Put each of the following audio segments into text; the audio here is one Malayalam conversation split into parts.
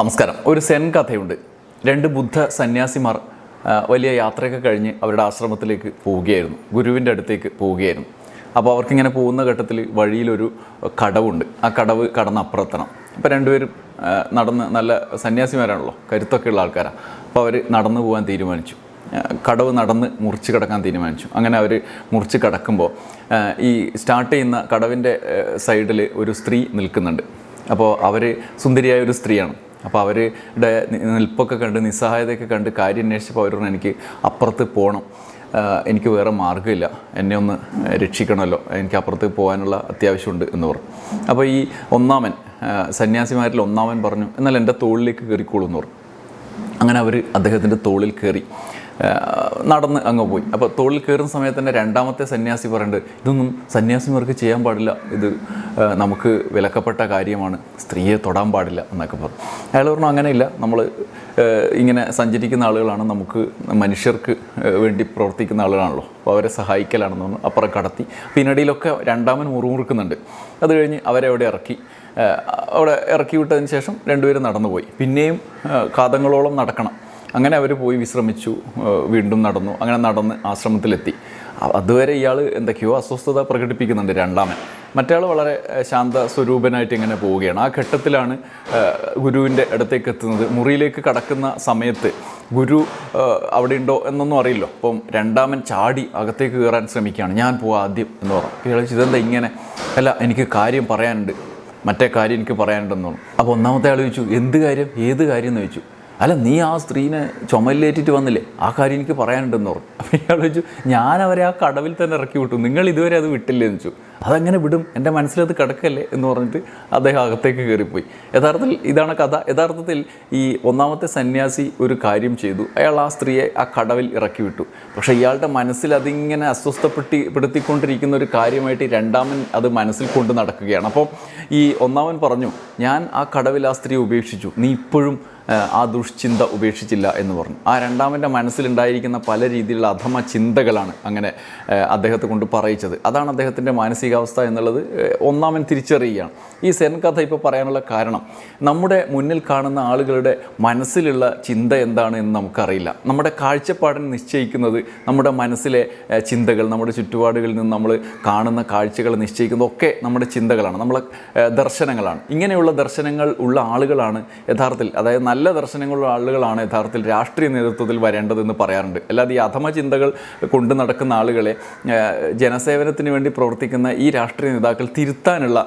നമസ്കാരം. ഒരു സെൻ കഥയുണ്ട്. രണ്ട് ബുദ്ധ സന്യാസിമാർ വലിയ യാത്രയൊക്കെ കഴിഞ്ഞ് അവരുടെ ആശ്രമത്തിലേക്ക് പോവുകയായിരുന്നു. ഗുരുവിന്റെ അടുത്തേക്ക് പോവുകയായിരുന്നു. അപ്പോൾ അവർക്കിങ്ങനെ പോകുന്ന ഘട്ടത്തിൽ വഴിയിലൊരു കടവുണ്ട്. ആ കടവ് കടന്ന് അപ്പുറത്തണം അപ്പോൾ രണ്ടുപേരും നടന്ന് നല്ല സന്യാസിമാരാണല്ലോ കരുത്തൊക്കെ ഉള്ള ആൾക്കാരാണ് അപ്പോൾ അവർ നടന്നു പോകാൻ തീരുമാനിച്ചു. കടവ് നടന്ന് മുറിച്ച് കിടക്കാൻ തീരുമാനിച്ചു. അങ്ങനെ അവർ മുറിച്ച് കിടക്കുമ്പോൾ ഈ സ്റ്റാർട്ട് ചെയ്യുന്ന കടവിന്റെ സൈഡിൽ ഒരു സ്ത്രീ നിൽക്കുന്നുണ്ട്. അപ്പോൾ അവർ സുന്ദരിയായ ഒരു സ്ത്രീയാണ്. അപ്പോൾ അവരുടെ നിൽപ്പൊക്കെ കണ്ട് നിസ്സഹായതയൊക്കെ കണ്ട് കാര്യം അന്വേഷിച്ചപ്പോൾ അവർ പറഞ്ഞു എനിക്ക് അപ്പുറത്ത് പോകണം എനിക്ക് വേറെ മാർഗമില്ല. എന്നെ ഒന്ന് രക്ഷിക്കണമല്ലോ. എനിക്ക് അപ്പുറത്ത് പോകാനുള്ള അത്യാവശ്യമുണ്ട് എന്ന് പറഞ്ഞു. അപ്പോൾ ഈ ഒന്നാമൻ സന്യാസിമാരിൽ ഒന്നാമൻ പറഞ്ഞു എന്നാൽ എന്റെ തോളിലേക്ക് കയറിക്കോളൂ എന്ന് പറഞ്ഞു. അങ്ങനെ അവർ അദ്ദേഹത്തിന്റെ തോളിൽ കയറി. നടന്ന് അങ്ങ് പോയി. അപ്പോൾ തോളിൽ കയറുന്ന സമയത്ത് തന്നെ രണ്ടാമത്തെ സന്യാസി പറയുന്നുണ്ട് ഇതൊന്നും സന്യാസിമാർക്ക് ചെയ്യാൻ പാടില്ല. ഇത് നമുക്ക് വിലക്കപ്പെട്ട കാര്യമാണ്. സ്ത്രീയെ തൊടാൻ പാടില്ല എന്നൊക്കെ പറഞ്ഞു. അയാൾ പറഞ്ഞു അങ്ങനെയില്ല. നമ്മൾ ഇങ്ങനെ സഞ്ചരിക്കുന്ന ആളുകളാണ്. നമുക്ക് മനുഷ്യർക്ക് വേണ്ടി പ്രവർത്തിക്കുന്ന ആളുകളാണല്ലോ. അപ്പോൾ അവരെ സഹായിക്കലാണെന്ന് പറഞ്ഞു. അപ്പുറം കടത്തി. പിന്നടിയിലൊക്കെ രണ്ടാമൻ മുറുമുറുക്കുന്നുണ്ട്. അത് കഴിഞ്ഞ് അവരെ അവിടെ ഇറക്കി. അവിടെ ഇറക്കി വിട്ടതിന് ശേഷം രണ്ടുപേരും നടന്നുപോയി. പിന്നെയും കാതങ്ങളോളം നടക്കണം. അങ്ങനെ അവർ പോയി വിശ്രമിച്ചു വീണ്ടും നടന്നു. അങ്ങനെ നടന്ന് ആശ്രമത്തിലെത്തി. അതുവരെ ഇയാൾ എന്തൊക്കെയോ അസ്വസ്ഥത പ്രകടിപ്പിക്കുന്നുണ്ട് രണ്ടാമൻ. മറ്റയാൾ വളരെ ശാന്ത സ്വരൂപനായിട്ട് ഇങ്ങനെ പോവുകയാണ്. ആ ഘട്ടത്തിലാണ് ഗുരുവിന്റെ അടുത്തേക്ക് എത്തുന്നത്. മുറിയിലേക്ക് കടക്കുന്ന സമയത്ത് ഗുരു അവിടെ ഉണ്ടോ എന്നൊന്നും അറിയില്ലോ. അപ്പം രണ്ടാമൻ ചാടി അകത്തേക്ക് കയറാൻ ശ്രമിക്കുകയാണ്. ഞാൻ പോവാം ആദ്യം എന്ന് പറഞ്ഞു. ഇയാൾ ഇതെന്താ ഇങ്ങനെ? അല്ല എനിക്ക് കാര്യം പറയാനുണ്ട്. മറ്റേ കാര്യം എനിക്ക് പറയാനുണ്ടെന്ന് അപ്പോൾ ഒന്നാമത്തെ ആൾ ചോദിച്ചു എന്ത് കാര്യം? ഏത് കാര്യം? എന്ന് ചോദിച്ചു. അല്ല നീ ആ സ്ത്രീനെ ചുമലിലേറ്റിട്ട് വന്നില്ലേ? ആ കാര്യം എനിക്ക് പറയാനുണ്ടെന്ന് പറഞ്ഞു. അപ്പോൾ ഇയാൾ ചോദിച്ചു ഞാൻ അവരെ ആ കടവിൽ തന്നെ ഇറക്കി വിട്ടു. നിങ്ങൾ ഇതുവരെ അത് വിട്ടില്ലേ എന്ന് അതെങ്ങനെ വിടും എന്റെ മനസ്സിലത് കിടക്കല്ലേ എന്ന് പറഞ്ഞിട്ട് അദ്ദേഹം അകത്തേക്ക് കയറിപ്പോയി. യഥാർത്ഥത്തിൽ ഇതാണ് കഥ. യഥാർത്ഥത്തിൽ ഈ ഒന്നാമത്തെ സന്യാസി ഒരു കാര്യം ചെയ്തു. അയാൾ ആ സ്ത്രീയെ ആ കടവിൽ ഇറക്കി വിട്ടു. പക്ഷേ ഇയാളുടെ മനസ്സിൽ അതിങ്ങനെ അസ്വസ്ഥപ്പെട്ടി പെടുത്തിക്കൊണ്ടിരിക്കുന്ന ഒരു കാര്യമായിട്ട് രണ്ടാമൻ അത് മനസ്സിൽ കൊണ്ട് നടക്കുകയാണ്. അപ്പോൾ ഈ ഒന്നാമൻ പറഞ്ഞു ഞാൻ ആ കടവിൽ ആ സ്ത്രീയെ ഉപേക്ഷിച്ചു. നീ ഇപ്പോഴും ആ, ദുഷ്ചിന്ത ഉപേക്ഷിച്ചില്ല എന്ന് പറഞ്ഞു. ആ രണ്ടാമന്റെ മനസ്സിലുണ്ടായിരിക്കുന്ന പല രീതിയിലുള്ള അധമ ചിന്തകളാണ് അങ്ങനെ അദ്ദേഹത്തെ കൊണ്ട് പറയിച്ചത്. അതാണ് അദ്ദേഹത്തിന്റെ മാനസികാവസ്ഥ എന്നുള്ളത് ഒന്നാമൻ തിരിച്ചറിയുകയാണ്. ഈ സെൻ കഥ ഇപ്പോൾ പറയാനുള്ള കാരണം നമ്മുടെ മുന്നിൽ കാണുന്ന ആളുകളുടെ മനസ്സിലുള്ള ചിന്ത എന്താണ് എന്ന് നമുക്കറിയില്ല. നമ്മുടെ കാഴ്ചപ്പാടിനെ നിശ്ചയിക്കുന്നത് നമ്മുടെ മനസ്സിലെ ചിന്തകൾ നമ്മുടെ ചുറ്റുപാടുകളിൽ നിന്ന് നമ്മൾ കാണുന്ന കാഴ്ചകൾ നിശ്ചയിക്കുന്നതൊക്കെ നമ്മുടെ ചിന്തകളാണ്. നമ്മളെ ദർശനങ്ങളാണ്. ഇങ്ങനെയുള്ള ദർശനങ്ങൾ ഉള്ള ആളുകളാണ് യഥാർത്ഥത്തിൽ അതായത് നല്ല ദർശനങ്ങളുള്ള ആളുകളാണ് യഥാർത്ഥത്തിൽ രാഷ്ട്രീയ നേതൃത്വത്തിൽ വരേണ്ടതെന്ന് പറയാറുണ്ട്. അല്ലാതെ ഈ അധമ ചിന്തകൾ കൊണ്ടു നടക്കുന്ന ആളുകളെ ജനസേവനത്തിന് വേണ്ടി പ്രവർത്തിക്കുന്ന ഈ രാഷ്ട്രീയ നേതാക്കൾ തിരുത്താനുള്ള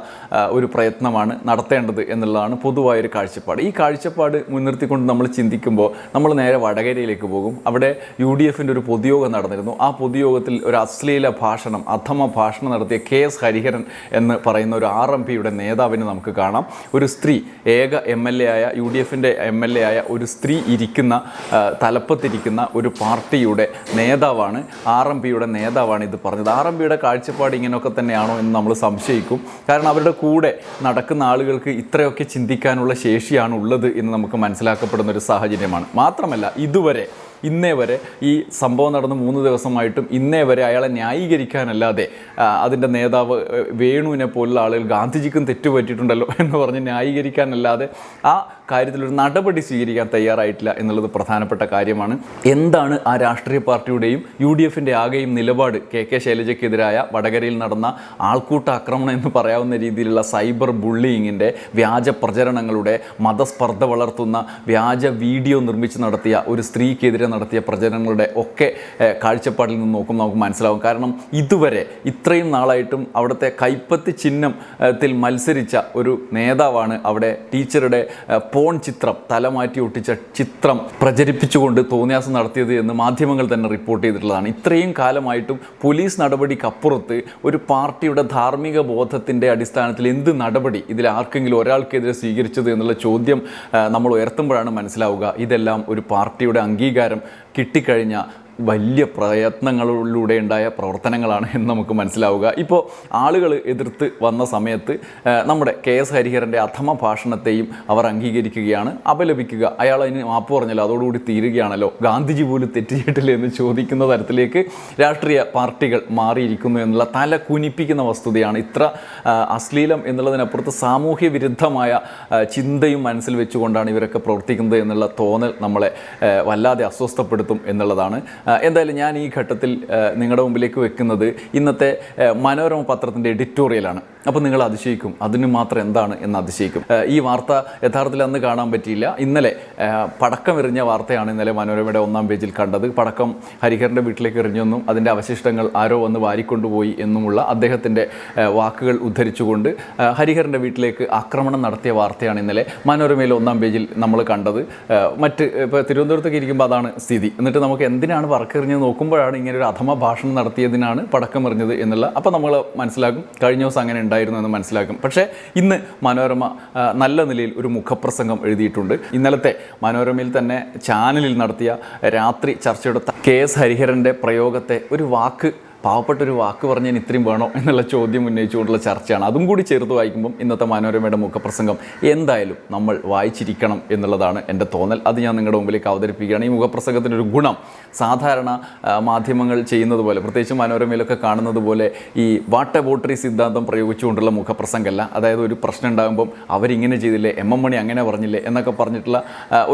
ഒരു പ്രയത്നമാണ് നടത്തേണ്ടത് എന്നുള്ളതാണ് പൊതുവായൊരു കാഴ്ചപ്പാട്. ഈ കാഴ്ചപ്പാട് മുൻനിർത്തിക്കൊണ്ട് നമ്മൾ ചിന്തിക്കുമ്പോൾ നമ്മൾ നേരെ വടകരയിലേക്ക് പോകും. അവിടെ യു ഡി എഫിന്റെ ഒരു പൊതുയോഗം നടന്നിരുന്നു. ആ പൊതുയോഗത്തിൽ ഒരു അശ്ലീല ഭാഷണം അധമ ഭാഷണം നടത്തിയ കെ എസ് ഹരിഹരൻ എന്ന് പറയുന്ന ഒരു ആർ എം പിയുടെ നേതാവിനെ നമുക്ക് കാണാം. ഒരു സ്ത്രീ ഏക എം എൽ എ ആയ യു ഡി എഫിന്റെ എം എൽ എ ആയ ഒരു സ്ത്രീ ഇരിക്കുന്ന തലപ്പത്തിരിക്കുന്ന ഒരു പാർട്ടിയുടെ നേതാവാണ് ആർ എം പിയുടെ നേതാവാണ് ഇത് പറഞ്ഞത്. ആർ എം പിയുടെ കാഴ്ചപ്പാട് ഇങ്ങനെയൊക്കെ തന്നെയാണോ. എന്ന് നമ്മൾ സംശയിക്കും. കാരണം അവരുടെ കൂടെ നടക്കുന്ന ആളുകൾക്ക് ഇത്രയൊക്കെ ചിന്തിക്കാനുള്ള ശേഷിയാണ് ഉള്ളത് എന്ന് നമുക്ക് മനസ്സിലാക്കപ്പെടുന്ന ഒരു സാഹചര്യമാണ്. മാത്രമല്ല ഇതുവരെ ഇന്നേ വരെ ഈ സംഭവം നടന്ന് മൂന്ന് ദിവസമായിട്ടും ഇന്നേ വരെ അയാളെ ന്യായീകരിക്കാനല്ലാതെ അതിന്റെ നേതാവ് വേണുവിനെ പോലുള്ള ആളുകൾ ഗാന്ധിജിക്കും തെറ്റുപറ്റിയിട്ടുണ്ടല്ലോ എന്ന് പറഞ്ഞ് ന്യായീകരിക്കാനല്ലാതെ ആ കാര്യത്തിൽ ഒരു നടപടി സ്വീകരിക്കാൻ തയ്യാറായിട്ടില്ല എന്നുള്ളത് പ്രധാനപ്പെട്ട കാര്യമാണ്. എന്താണ് ആ രാഷ്ട്രീയ പാർട്ടിയുടെയും യു ഡി എഫിന്റെ ആകെയും നിലപാട്? കെ കെ ശൈലജയ്ക്കെതിരായ വടകരയിൽ നടന്ന ആൾക്കൂട്ട ആക്രമണം എന്ന് പറയാവുന്ന രീതിയിലുള്ള സൈബർ ബുള്ളിയിങ്ങിന്റെ വ്യാജ പ്രചരണങ്ങളുടെ മതസ്പർദ്ധ വളർത്തുന്ന വ്യാജ വീഡിയോ നിർമ്മിച്ച് നടത്തിയ ഒരു സ്ത്രീക്കെതിരെ നടത്തിയ പ്രചരണങ്ങളുടെ ഒക്കെ കാഴ്ചപ്പാടിൽ നിന്ന് നോക്കുമ്പോൾ നമുക്ക് മനസ്സിലാവും. കാരണം ഇതുവരെ ഇത്രയും നാളായിട്ടും അവിടുത്തെ കൈപ്പത്തി ചിഹ്നം ത്തിൽ മത്സരിച്ച ഒരു നേതാവാണ് അവിടെ ടീച്ചറുടെ ഏഹ്, പോൺ ചിത്രം തലമാറ്റി ഒട്ടിച്ച ചിത്രം പ്രചരിപ്പിച്ചുകൊണ്ട് തോന്നിയാസം നടത്തിയത് എന്ന് മാധ്യമങ്ങൾ തന്നെ റിപ്പോർട്ട് ചെയ്തിട്ടുള്ളതാണ്. ഇത്രയും കാലമായിട്ടും പോലീസ് നടപടിക്കപ്പുറത്ത് ഒരു പാർട്ടിയുടെ ധാർമ്മിക ബോധത്തിന്റെ അടിസ്ഥാനത്തിൽ എന്ത് നടപടി ഇതിൽ ആർക്കെങ്കിലും ഒരാൾക്കെതിരെ സ്വീകരിച്ചത് എന്നുള്ള ചോദ്യം നമ്മൾ ഉയർത്തുമ്പോഴാണ് മനസ്സിലാവുക. ഇതെല്ലാം ഒരു പാർട്ടിയുടെ അംഗീകാരം കിട്ടിക്കഴിഞ്ഞ വലിയ പ്രയത്നങ്ങളിലൂടെ ഉണ്ടായ പ്രവർത്തനങ്ങളാണ് എന്ന് നമുക്ക് മനസ്സിലാവുക. ഇപ്പോൾ ആളുകൾ എതിർത്ത് വന്ന സമയത്ത് നമ്മുടെ കെ എസ് ഹരിഹരന്റെ അധമ ഭാഷണത്തെയും അവർ അംഗീകരിക്കുകയാണ്. അപലപിക്കുക. അയാൾ അതിന് മാപ്പ് പറഞ്ഞല്ലോ അതോടുകൂടി തീരുകയാണല്ലോ. ഗാന്ധിജി പോലും തെറ്റ് എന്ന് ചോദിക്കുന്ന തരത്തിലേക്ക് രാഷ്ട്രീയ പാർട്ടികൾ മാറിയിരിക്കുന്നു എന്നുള്ള തല കുനിപ്പിക്കുന്ന വസ്തുതയാണ് ഇത്ര അശ്ലീലം എന്നുള്ളതിനപ്പുറത്ത് സാമൂഹ്യ വിരുദ്ധമായ ചിന്തയും മനസ്സിൽ വെച്ചുകൊണ്ടാണ് ഇവരൊക്കെ പ്രവർത്തിക്കുന്നത് എന്നുള്ള തോന്നൽ നമ്മളെ വല്ലാതെ അസ്വസ്ഥപ്പെടുത്തും എന്നുള്ളതാണ്. എന്തായാലും ഞാൻ ഈ ഘട്ടത്തിൽ നിങ്ങളുടെ മുമ്പിലേക്ക് വെക്കുന്നത് ഇന്നത്തെ മനോരമ പത്രത്തിന്റെ എഡിറ്റോറിയലാണ്. അപ്പോൾ നിങ്ങൾ അതിശയിക്കും. അതിന് മാത്രം എന്താണ് എന്ന് അതിശയിക്കും. ഈ വാർത്ത യഥാർത്ഥത്തിൽ അന്ന് കാണാൻ പറ്റിയില്ല. ഇന്നലെ പടക്കം എറിഞ്ഞ വാർത്തയാണ് ഇന്നലെ മനോരമയുടെ ഒന്നാം പേജിൽ കണ്ടത്. പടക്കം ഹരിഹരന്റെ വീട്ടിലേക്ക് എറിഞ്ഞെന്നും അതിന്റെ അവശിഷ്ടങ്ങൾ ആരോ വന്ന് വാരിക്കൊണ്ടുപോയി എന്നുമുള്ള അദ്ദേഹത്തിന്റെ വാക്കുകൾ ഉദ്ധരിച്ചുകൊണ്ട് ഹരിഹരന്റെ വീട്ടിലേക്ക് ആക്രമണം നടത്തിയ വാർത്തയാണ് ഇന്നലെ മനോരമയിൽ ഒന്നാം പേജിൽ നമ്മൾ കണ്ടത്. മറ്റ് ഇപ്പോൾ തിരുവനന്തപുരത്തൊക്കെ ഇരിക്കുമ്പോൾ അതാണ് സ്ഥിതി. എന്നിട്ട് നമുക്ക് എന്തിനാണ് പറക്കെറിഞ്ഞ് നോക്കുമ്പോഴാണ് ഇങ്ങനെ ഒരു അധമ ഭാഷണം നടത്തിയതിനാണ് പടക്കം എറിഞ്ഞത് എന്നുള്ള. അപ്പോൾ നമ്മൾ മനസ്സിലാക്കും കഴിഞ്ഞ ദിവസം അങ്ങനെ ഉണ്ടായിരുന്നു എന്ന് മനസ്സിലാക്കും. പക്ഷേ ഇന്ന് മനോരമ നല്ല നിലയിൽ ഒരു മുഖപ്രസംഗം എഴുതിയിട്ടുണ്ട്. ഇന്നലത്തെ മനോരമയിൽ തന്നെ ചാനലിൽ നടത്തിയ രാത്രി ചർച്ചയുടെ കെ എസ് ഹരിഹരന്റെ പ്രയോഗത്തെ ഒരു വാക്ക് പാവപ്പെട്ട ഒരു വാക്ക് ഞാൻ ഇത്രയും വേണോ എന്നുള്ള ചോദ്യം ഉന്നയിച്ചുകൊണ്ടുള്ള ചർച്ചയാണ്. അതും കൂടി ചേർത്ത് വായിക്കുമ്പം ഇന്നത്തെ മനോരമയുടെ മുഖപ്രസംഗം എന്തായാലും നമ്മൾ വായിച്ചിരിക്കണം എന്നുള്ളതാണ് എന്റെ തോന്നൽ. അത് ഞാൻ നിങ്ങളുടെ മുമ്പിലേക്ക് അവതരിപ്പിക്കുകയാണ്. ഈ മുഖപ്രസംഗത്തിന്റെ ഒരു ഗുണം സാധാരണ മാധ്യമങ്ങൾ ചെയ്യുന്നത് പോലെ പ്രത്യേകിച്ച് മനോരമയിലൊക്കെ കാണുന്നത് പോലെ ഈ വാട്ട ബോട്ടറി സിദ്ധാന്തം പ്രയോഗിച്ചുകൊണ്ടുള്ള മുഖപ്രസംഗമല്ല. അതായത് ഒരു പ്രശ്നം ഉണ്ടാകുമ്പം അവരിങ്ങനെ ചെയ്തില്ലേ എം എം മണി അങ്ങനെ പറഞ്ഞില്ലേ എന്നൊക്കെ പറഞ്ഞിട്ടുള്ള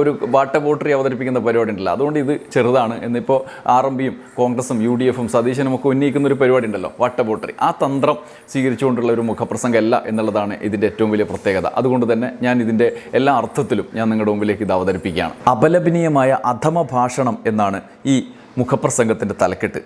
ഒരു വാട്ട ബോട്ടറി അവതരിപ്പിക്കുന്ന പരിപാടി ഉണ്ടല്ലോ. അതുകൊണ്ട് ഇത് ചെറുതാണ്. എന്നിപ്പോൾ ആർ എം പിയും കോൺഗ്രസും യു ഡി എഫും സതീശനും ഒക്കെ ഉന്നയിക്കുന്ന ഒരു പരിപാടി ഉണ്ടല്ലോ വാട്ട വോട്ടറി ആ തന്ത്രം സ്വീകരിച്ചുകൊണ്ടുള്ള ഒരു മുഖപ്രസംഗമല്ല എന്നുള്ളതാണ് ഇതിന്റെ ഏറ്റവും വലിയ പ്രത്യേകത. അതുകൊണ്ട് തന്നെ ഞാൻ ഇതിന്റെ എല്ലാ അർത്ഥത്തിലും ഞാൻ നിങ്ങളുടെ മുമ്പിലേക്ക് ഇത് അവതരിപ്പിക്കുകയാണ്. അപലപനീയമായ അധമ ഭാഷണം എന്നാണ് ഈ മുഖപ്രസംഗത്തിന്റെ തലക്കെട്ട്.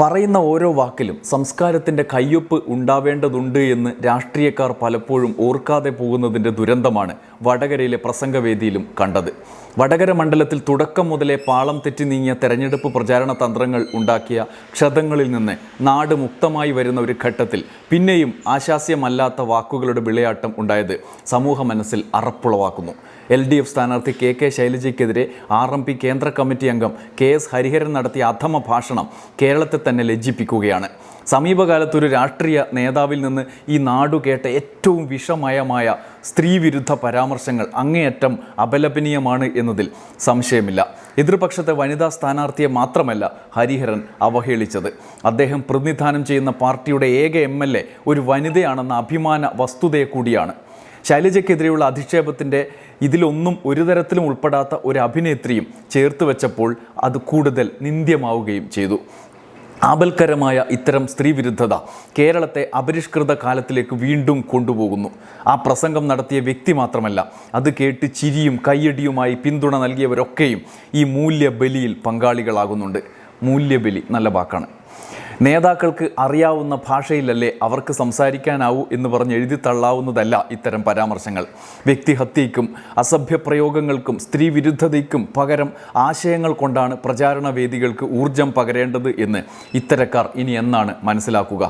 പറയുന്ന ഓരോ വാക്കിലും സംസ്കാരത്തിന്റെ കയ്യൊപ്പ് ഉണ്ടാവേണ്ടതുണ്ട് എന്ന് രാഷ്ട്രീയക്കാർ പലപ്പോഴും ഓർക്കാതെ പോകുന്നതിന്റെ ദുരന്തമാണ് വടകരയിലെ പ്രസംഗവേദിയിലും കണ്ടത്. വടകര മണ്ഡലത്തിൽ തുടക്കം മുതലേ പാളം തെറ്റി നീങ്ങിയ തെരഞ്ഞെടുപ്പ് പ്രചാരണ തന്ത്രങ്ങൾ ഉണ്ടാക്കിയ ക്ഷതങ്ങളിൽ നിന്ന് നാട് മുക്തമായി വരുന്ന ഒരു ഘട്ടത്തിൽ പിന്നെയും ആശാസ്യമല്ലാത്ത വാക്കുകളുടെ വിളയാട്ടം ഉണ്ടായത് സമൂഹ മനസ്സിൽ അറപ്പുളവാക്കുന്നു. എൽ ഡി എഫ് സ്ഥാനാർത്ഥി കെ കെ ശൈലജയ്ക്കെതിരെ ആർ എം പി കേന്ദ്ര കമ്മിറ്റി അംഗം കെ എസ് ഹരിഹരൻ നടത്തിയ അധമ ഭാഷണം കേരളത്തെ തന്നെ ലജ്ജിപ്പിക്കുകയാണ്. സമീപകാലത്ത് ഒരു രാഷ്ട്രീയ നേതാവിൽ നിന്ന് ഈ നാടു കേട്ട ഏറ്റവും വിഷമയമായ സ്ത്രീവിരുദ്ധ പരാമർശങ്ങൾ അങ്ങേയറ്റം അപലപനീയമാണ് എന്നതിൽ സംശയമില്ല. എതിർപക്ഷത്തെ വനിതാ സ്ഥാനാർത്ഥിയെ മാത്രമല്ല ഹരിഹരൻ അവഹേളിച്ചത്. അദ്ദേഹം പ്രതിനിധാനം ചെയ്യുന്ന പാർട്ടിയുടെ ഏക എം ഒരു വനിതയാണെന്ന അഭിമാന വസ്തുതയെ കൂടിയാണ്. ശൈലജയ്ക്കെതിരെയുള്ള അധിക്ഷേപത്തിന്റെ ഇതിലൊന്നും ഒരു തരത്തിലും ഉൾപ്പെടാത്ത ഒരു അഭിനേത്രിയും ചേർത്ത് വെച്ചപ്പോൾ അത് കൂടുതൽ നിന്ദ്യമാവുകയും ചെയ്തു. ആപൽക്കരമായ ഇത്തരം സ്ത്രീവിരുദ്ധത കേരളത്തെ അപരിഷ്കൃത കാലത്തിലേക്ക് വീണ്ടും കൊണ്ടുപോകുന്നു. ആ പ്രസംഗം നടത്തിയ വ്യക്തി മാത്രമല്ല അത് കേട്ട് ചിരിയും കയ്യടിയുമായി പിന്തുണ നൽകിയവരൊക്കെയും ഈ മൂല്യബലിയിൽ പങ്കാളികളാകുന്നുണ്ട്. മൂല്യബലി നല്ല വാക്കാണ്. നേതാക്കൾക്ക് അറിയാവുന്ന ഭാഷയിലല്ലേ അവർക്ക് സംസാരിക്കാനാവൂ എന്ന് പറഞ്ഞ് എഴുതി തള്ളാവുന്നതല്ല ഇത്തരം പരാമർശങ്ങൾ. വ്യക്തിഹത്യയ്ക്കും അസഭ്യപ്രയോഗങ്ങൾക്കും സ്ത്രീവിരുദ്ധതയ്ക്കും സ്ത്രീ വിരുദ്ധതയ്ക്കും പകരം ആശയങ്ങൾ കൊണ്ടാണ് പ്രചാരണ വേദികൾക്ക് ഊർജം പകരേണ്ടത് എന്ന് ഇത്തരക്കാർ ഇനി എന്നാണ് മനസ്സിലാക്കുക.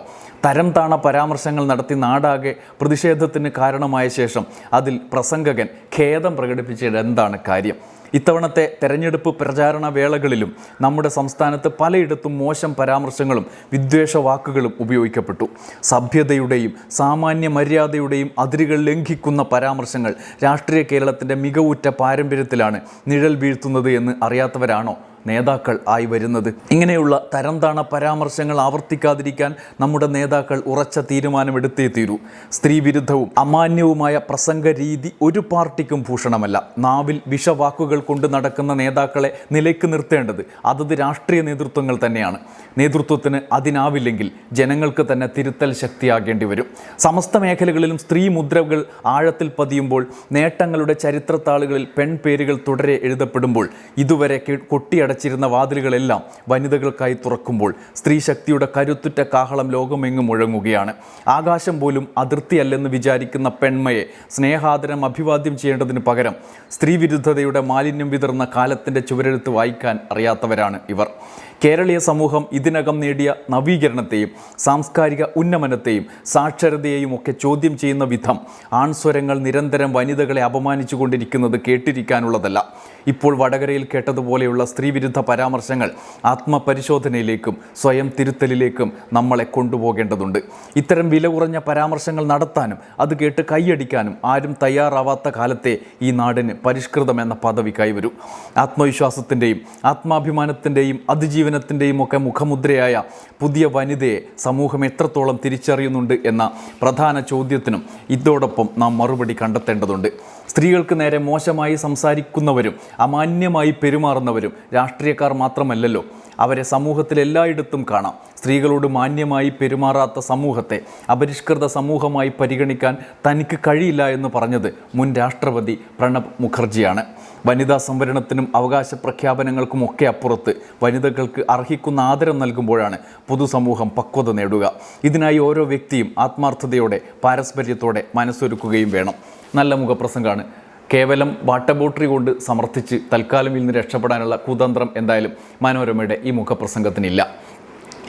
തരം താണ പരാമർശങ്ങൾ നടത്തി നാടാകെ പ്രതിഷേധത്തിന് കാരണമായ ശേഷം അതിൽ പ്രസംഗകൻ ഖേദം പ്രകടിപ്പിച്ചത് എന്താണ് കാര്യം? ഇത്തവണത്തെ തെരഞ്ഞെടുപ്പ് പ്രചാരണ വേളകളിലും നമ്മുടെ സംസ്ഥാനത്ത് പലയിടത്തും മോശം പരാമർശങ്ങളും വിദ്വേഷ വാക്കുകളും ഉപയോഗിക്കപ്പെട്ടു. സഭ്യതയുടെയും സാമാന്യ മര്യാദയുടെയും അതിരുകൾ ലംഘിക്കുന്ന പരാമർശങ്ങൾ രാഷ്ട്രീയ കേരളത്തിന്റെ മികവുറ്റ പാരമ്പര്യത്തിലാണ് നിഴൽ വീഴ്ത്തുന്നത് എന്ന് അറിയാത്തവരാണോ? നേതാക്കൾ ആയി വരുന്നത്. ഇങ്ങനെയുള്ള തരംതാണ പരാമർശങ്ങൾ ആവർത്തിക്കാതിരിക്കാൻ നമ്മുടെ നേതാക്കൾ ഉറച്ച തീരുമാനമെടുത്തേ തീരൂ. സ്ത്രീവിരുദ്ധവും അമാന്യവുമായ പ്രസംഗ രീതി ഒരു പാർട്ടിക്കും ഭൂഷണമല്ല. നാവിൽ വിഷവാക്കുകൾ കൊണ്ട് നടക്കുന്ന നേതാക്കളെ നിലയ്ക്ക് നിർത്തേണ്ടത് അതത് രാഷ്ട്രീയ നേതൃത്വങ്ങൾ തന്നെയാണ്. നേതൃത്വത്തിന് അതിനാവില്ലെങ്കിൽ ജനങ്ങൾക്ക് തന്നെ തിരുത്തൽ ശക്തിയാകേണ്ടി വരും. സമസ്ത മേഖലകളിലും സ്ത്രീ മുദ്രകൾ ആഴത്തിൽ പതിയുമ്പോൾ നേട്ടങ്ങളുടെ ചരിത്രത്താളുകളിൽ പെൺപേരുകൾ തുടരെ എഴുതപ്പെടുമ്പോൾ ഇതുവരെ കെ- കൊട്ടിയടച്ചിരുന്ന വാതിലുകളെല്ലാം വനിതകൾക്കായി തുറക്കുമ്പോൾ സ്ത്രീ ശക്തിയുടെ കരുത്തുറ്റ കാഹളം ലോകമെങ്ങും മുഴങ്ങുകയാണ്. ആകാശം പോലും അതിർത്തിയല്ലെന്ന് വിചാരിക്കുന്ന പെൺമയെ സ്നേഹാദരം അഭിവാദ്യം ചെയ്യേണ്ടതിന് പകരം സ്ത്രീവിരുദ്ധതയുടെ മാലിന്യം വിതർന്ന കാലത്തിന്റെ ചുവരെഴുത്ത് വായിക്കാൻ അറിയാത്തവരാണ് ഇവർ. കേരളീയ സമൂഹം ഇതിനകം നേടിയ നവീകരണത്തെയും സാംസ്കാരിക ഉന്നമനത്തെയും സാക്ഷരതയെയും ഒക്കെ ചോദ്യം ചെയ്യുന്ന വിധം ആൺസ്വരങ്ങൾ നിരന്തരം വനിതകളെ അപമാനിച്ചു കൊണ്ടിരിക്കുന്നത് കേട്ടിരിക്കാനുള്ളതല്ല. ഇപ്പോൾ വടകരയിൽ കേട്ടതുപോലെയുള്ള സ്ത്രീവിരുദ്ധ പരാമർശങ്ങൾ ആത്മപരിശോധനയിലേക്കും സ്വയം തിരുത്തലിലേക്കും നമ്മളെ കൊണ്ടുപോകേണ്ടതുണ്ട്. ഇത്തരം വില കുറഞ്ഞ പരാമർശങ്ങൾ നടത്താനും അത് കേട്ട് കൈയടിക്കാനും ആരും തയ്യാറാവാത്ത കാലത്തെ ഈ നാടിന് പരിഷ്കൃതം എന്ന പദവി കൈവരും ആത്മവിശ്വാസത്തിന്റെയും ആത്മാഭിമാനത്തിന്റെയും അതിജീവനത്തിന്റെയും ഒക്കെ മുഖമുദ്രയായ പുതിയ വനിതയെ സമൂഹം എത്രത്തോളം തിരിച്ചറിയുന്നുണ്ട് എന്ന പ്രധാന ചോദ്യത്തിനും ഇതോടൊപ്പം നാം മറുപടി കണ്ടെത്തേണ്ടതുണ്ട്. സ്ത്രീകൾക്ക് നേരെ മോശമായി സംസാരിക്കുന്നവരും അമാന്യമായി പെരുമാറുന്നവരും രാഷ്ട്രീയക്കാർ മാത്രമല്ലല്ലോ. അവരെ സമൂഹത്തിൽ എല്ലായിടത്തും കാണാം. സ്ത്രീകളോട് മാന്യമായി പെരുമാറാത്ത സമൂഹത്തെ അപരിഷ്കൃത സമൂഹമായി പരിഗണിക്കാൻ തനിക്ക് കഴിയില്ല എന്ന് പറഞ്ഞത് മുൻ രാഷ്ട്രപതി പ്രണബ് മുഖർജിയാണ്. വനിതാ സംവരണത്തിനും അവകാശ പ്രഖ്യാപനങ്ങൾക്കുമൊക്കെ അപ്പുറത്ത് വനിതകൾക്ക് അർഹിക്കുന്ന ആദരം നൽകുമ്പോഴാണ് പൊതുസമൂഹം പക്വത നേടുക. ഇതിനായി ഓരോ വ്യക്തിയും ആത്മാർത്ഥതയോടെ പാരസ്പര്യത്തോടെ മനസ്സൊരുക്കുകയും വേണം. നല്ല മുഖപ്രസംഗമാണ്. കേവലം വാട്ടബോട്ടറി കൊണ്ട് സമർത്ഥിച്ച് തൽക്കാലം ഇന്ന് രക്ഷപ്പെടാനുള്ള കുതന്ത്രം എന്തായാലും മനോരമയുടെ ഈ മുഖപ്രസംഗത്തിനില്ല.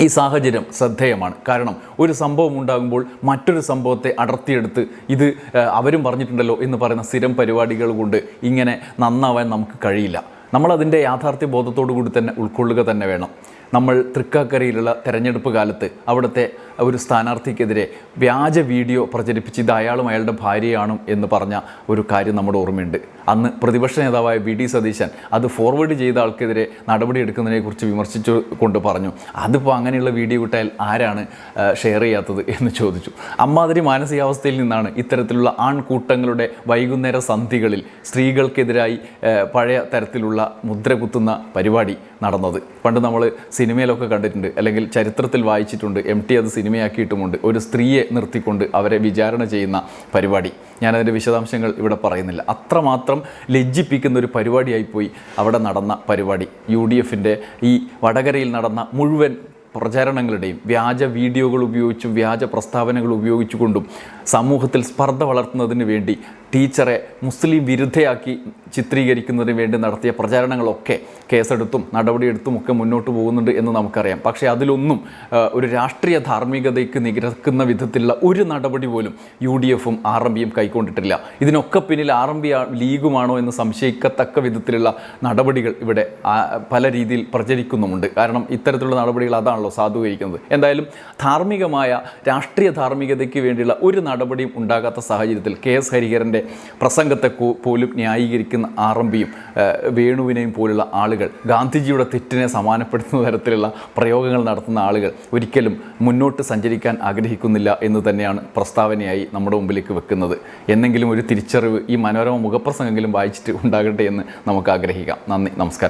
ഈ സാഹചര്യം ശ്രദ്ധേയമാണ്. കാരണം ഒരു സംഭവം ഉണ്ടാകുമ്പോൾ മറ്റൊരു സംഭവത്തെ അടർത്തിയെടുത്ത് ഇത് അവരും പറഞ്ഞിട്ടുണ്ടല്ലോ എന്ന് പറയുന്ന സ്ഥിരം പരിപാടികൾ കൊണ്ട് ഇങ്ങനെ നന്നാവാൻ നമുക്ക് കഴിയില്ല. നമ്മളതിന്റെ യാഥാർത്ഥ്യ ബോധത്തോടു കൂടി തന്നെ ഉൾക്കൊള്ളുക തന്നെ വേണം. നമ്മൾ തൃക്കാക്കരയിലുള്ള തെരഞ്ഞെടുപ്പ് കാലത്ത് അവിടുത്തെ ഒരു സ്ഥാനാർത്ഥിക്കെതിരെ വ്യാജ വീഡിയോ പ്രചരിപ്പിച്ച് ഇത് അയാളും അയാളുടെ ഭാര്യയാണും എന്ന് പറഞ്ഞ ഒരു കാര്യം നമ്മുടെ ഓർമ്മയുണ്ട്. അന്ന് പ്രതിപക്ഷ നേതാവായ വി ഡി സതീശൻ അത് ഫോർവേഡ് ചെയ്ത ആൾക്കെതിരെ നടപടി എടുക്കുന്നതിനെക്കുറിച്ച് വിമർശിച്ചു കൊണ്ട് പറഞ്ഞു. അതിപ്പോൾ അങ്ങനെയുള്ള വീഡിയോ കിട്ടാൽ ആരാണ് ഷെയർ ചെയ്യാത്തത് എന്ന് ചോദിച്ചു. അമ്മാതിരി മാനസികാവസ്ഥയിൽ നിന്നാണ് ഇത്തരത്തിലുള്ള ആൺകൂട്ടങ്ങളുടെ വൈകുന്നേര സന്ധികളിൽ സ്ത്രീകൾക്കെതിരായി പഴയ തരത്തിലുള്ള മുദ്ര കുത്തുന്ന പരിപാടി നടന്നത്. പണ്ട് നമ്മൾ സിനിമയിലൊക്കെ കണ്ടിട്ടുണ്ട്. അല്ലെങ്കിൽ ചരിത്രത്തിൽ വായിച്ചിട്ടുണ്ട്. എം ടി അത് സിനിമയാക്കിയിട്ടുമുണ്ട്. ഒരു സ്ത്രീയെ നിർത്തിക്കൊണ്ട് അവരെ വിചാരണ ചെയ്യുന്ന പരിപാടി. ഞാനതിന്റെ വിശദാംശങ്ങൾ ഇവിടെ പറയുന്നില്ല. അത്രമാത്രം ലജ്ജിപ്പിക്കുന്ന ഒരു പരിപാടിയായിപ്പോയി അവിടെ നടന്ന പരിപാടി. യു ഡി എഫിന്റെ ഈ വടകരയിൽ നടന്ന മുഴുവൻ പ്രചാരണങ്ങളുടെയും വ്യാജ വീഡിയോകൾ ഉപയോഗിച്ചും വ്യാജ പ്രസ്താവനകൾ ഉപയോഗിച്ചുകൊണ്ടും സമൂഹത്തിൽ സ്പർദ്ധ വളർത്തുന്നതിന് വേണ്ടി ടീച്ചറെ മുസ്ലിം വിരുദ്ധയാക്കി ചിത്രീകരിക്കുന്നതിന് വേണ്ടി നടത്തിയ പ്രചാരണങ്ങളൊക്കെ കേസെടുത്തും നടപടിയെടുത്തും ഒക്കെ മുന്നോട്ട് പോകുന്നുണ്ട് എന്ന് നമുക്കറിയാം. പക്ഷേ അതിലൊന്നും ഒരു രാഷ്ട്രീയ ധാർമ്മികതയ്ക്ക് നിരക്കുന്ന വിധത്തിലുള്ള ഒരു നടപടി പോലും യു ഡി എഫും ആർ എം പിയും കൈക്കൊണ്ടിട്ടില്ല. ഇതിനൊക്കെ പിന്നിൽ ആർ എം പി ലീഗുമാണോ എന്ന് സംശയിക്കത്തക്ക വിധത്തിലുള്ള നടപടികൾ ഇവിടെ പല രീതിയിൽ പ്രചരിക്കുന്നുമുണ്ട്. കാരണം ഇത്തരത്തിലുള്ള നടപടികൾ അതാണല്ലോ സാധൂകരിക്കുന്നത്. എന്തായാലും ധാർമ്മികമായ രാഷ്ട്രീയ ധാർമ്മികതയ്ക്ക് വേണ്ടിയുള്ള ഒരു നടപടിയും ഉണ്ടാകാത്ത സാഹചര്യത്തിൽ കെ എസ് ഹരിഹരന്റെ പ്രസംഗത്തെ പോലും ന്യായീകരിക്കുന്ന ആർ എം പിയും വേണുവിനെയും പോലുള്ള ആളുകൾ ഗാന്ധിജിയുടെ തെറ്റിനെ സമാനപ്പെടുത്തുന്ന തരത്തിലുള്ള പ്രയോഗങ്ങൾ നടത്തുന്ന ആളുകൾ ഒരിക്കലും മുന്നോട്ട് സഞ്ചരിക്കാൻ ആഗ്രഹിക്കുന്നില്ല എന്ന് തന്നെയാണ് പ്രസ്താവനയായി നമ്മുടെ മുമ്പിലേക്ക് വെക്കുന്നത്. എന്നെങ്കിലും ഒരു തിരിച്ചറിവ് ഈ മനോരമ മുഖപ്രസംഗമെങ്കിലും വായിച്ചിട്ട് ഉണ്ടാകട്ടെ എന്ന് നമുക്ക് ആഗ്രഹിക്കാം. നന്ദി നമസ്കാരം.